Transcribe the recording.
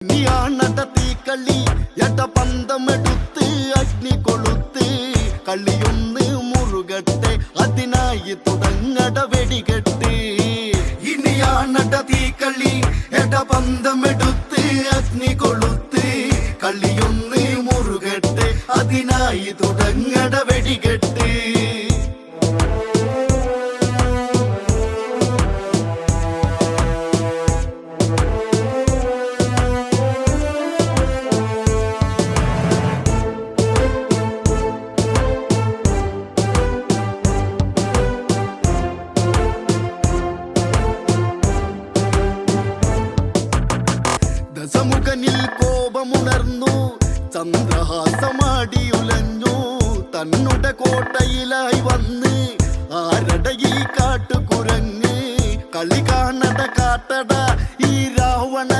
നീയാണട തീക്കള്ളി എട പന്തമെടുത്ത് അഗ്നി കൊളുത്ത്. കള്ളിയൊന്ന് മുറുകട്ടെ അതിനായി തുടങ്ങട വെടികെട്ട്. ഇനിയാണട തീക്കള്ളി എട പന്തമെടുത്ത് അഗ്നി കൊളുത്ത്. കള്ളിയൊന്ന് മുറുകട്ടെ അതിനായി തുടങ്ങട വെടികെട്ട്. ദശമുഖനിൽ കോപമുണർന്നു. ചന്ദ്രഹാസമാടിയുലഞ്ഞു തന്നുടെ കോട്ടയിലായി വന്ന്. ആരട ഈ കാട്ടുകുരങ്ങ്. കളി കാണട കാട്ടട ഈ രാവണനാരെന്നറി